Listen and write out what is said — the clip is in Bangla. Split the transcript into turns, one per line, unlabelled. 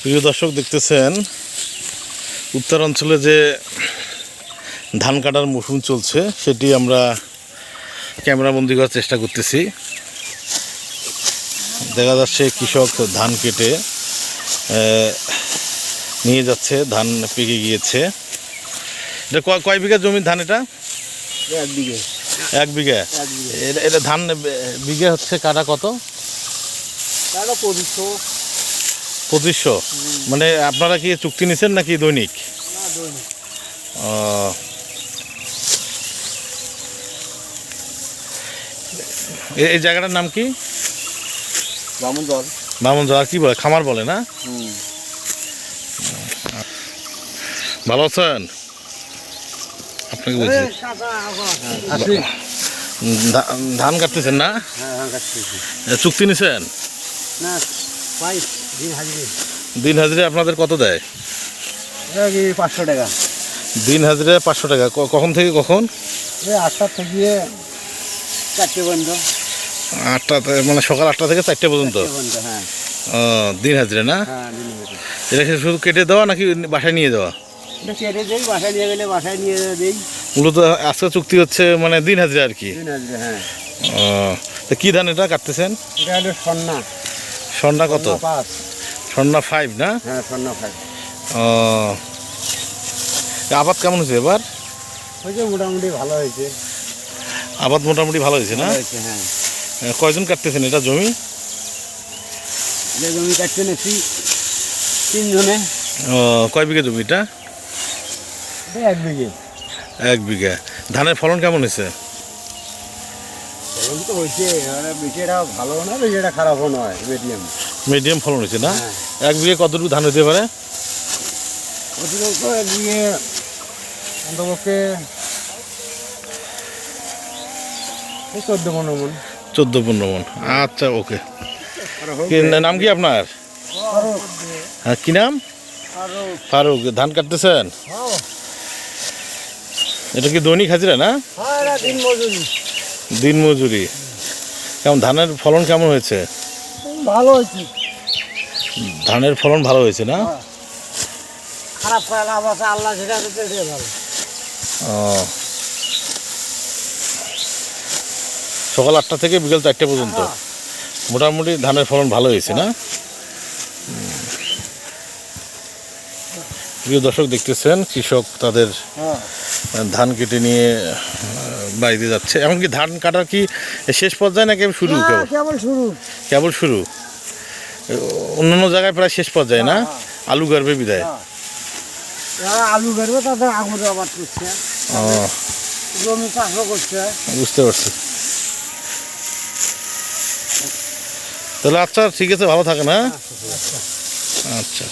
প্রিয় দর্শক দেখতেছেন উত্তরাঞ্চলে যে ধান কাটার মৌসুম চলছে সেটি আমরা ক্যামেরাবন্দি করার চেষ্টা করতেছি। দেখা যাচ্ছে কৃষক ধান কেটে নিয়ে যাচ্ছে ধান পেকে গিয়েছে। এটা কয় বিঘা জমির ধান এটা?
এক বিঘে।
এক বিঘা? এটা ধান বিঘা হচ্ছে কাটা কত?
তাহলে পঁচিশশো।
পঁচিশশো। মানে আপনারা কি চুক্তি নিছেন নাকি দৈনিক। এই জায়গাটার নাম কি?
বামন জল
কি বলে? খামার বলে না? ভালো আছেন? আপনাকে বলছি। ধান কাটতেছেন না?
হ্যাঁ হ্যাঁ
চুক্তি নিছেন?
না দিন হাজিরে।
দিন হাজিরে আপনাদের কত দেয়?
পাঁচশো টাকা।
দিন হাজিরে পাঁচশো টাকা। কখন থেকে কখন?
আটটা থেকে চারটে পর্যন্ত।
আটটা মানে সকাল আটটা থেকে চারটে পর্যন্ত?
হ্যাঁ।
ও, দিন হাজিরে না?
হ্যাঁ
এটা শুধু কেটে দেওয়া নাকি বাসায় নিয়ে যাওয়া
এটা কেটে দেই বাসায় নিয়ে গেলে বাসায় নিয়ে দেই।
মূলত আজকে চুক্তি হচ্ছে মানে দিন হাজিরা আর কি?
দিন হাজিরে হ্যাঁ।
ও, তো কি ধান এটা কাটতেছেন?
এটা হলো সন্না।
স্বর্ণা কত? স্বর্ণা ফাইভ না?
হ্যাঁ ফাইভ
ও। আবাদ কেমন হয়েছে এবার?
হয়েছে মোটামুটি ভালো হয়েছে।
আবাদ মোটামুটি ভালো হয়েছে না?
হ্যাঁ।
কয়জন কাটতেছেন এটা জমি?
এটা জমি কাটতে নেছি তিনজনে।
ও, কয় বিঘা জমি এটা?
এটা এক বিঘে।
এক বিঘা। ধানের ফলন কেমন হয়েছে?
ফলন তো হয়েছে এবারে বিটিটা ভালো না বিটিটা খারাপও নয় মিডিয়াম
মিডিয়াম ফলন হয়েছে না?
হ্যাঁ।
এক বিঘে কতটুকু ধান হতে পারে?
অতিরিক্ত এক বিঘে অন্তপক্ষে চোদ্দ পনেরো মন।
চোদ্দ পনেরো মন। আচ্ছা ওকে। নাম কি আপনার? হ্যাঁ কি নাম? ফারুক। ধান কাটতেছেন? এটা কি দৈনিক হাজিরা না?
দিন মজুরি।
দিন মজুরি কেমন ধানের ফলন কেমন হয়েছে?
ভালো হয়েছে।
ধানের ফলন ভালো হয়েছে না?
খারাপ করে আছে আল্লাহ সেটা ভালো
ও। সকাল আটটা থেকে বিকেল চারটে পর্যন্ত? মোটামুটি ধানের ফলন ভালো হয়েছে না? হুম। প্রিয় দর্শক দেখতেছেন কৃষক তাদের
হ্যাঁ।
ধান কেটে নিয়ে বাড়িতে যাচ্ছে। এমনকি ধান কাটার কি শেষ পর্যায়ে নাকি শুরু কেবল?
কেবল শুরু।
কেবল শুরু? অন্যান্য জায়গায় প্রায় শেষ পর্যায়ে না? আলু গার্বে বিদায়।
আলু বেরবে তাদের আঙুর আবাদ করছে।
ও।
জমি চাষও করছে।
বুঝতে পারছি। তাহলে আচ্ছা ঠিক আছে ভালো থাকে না আচ্ছা।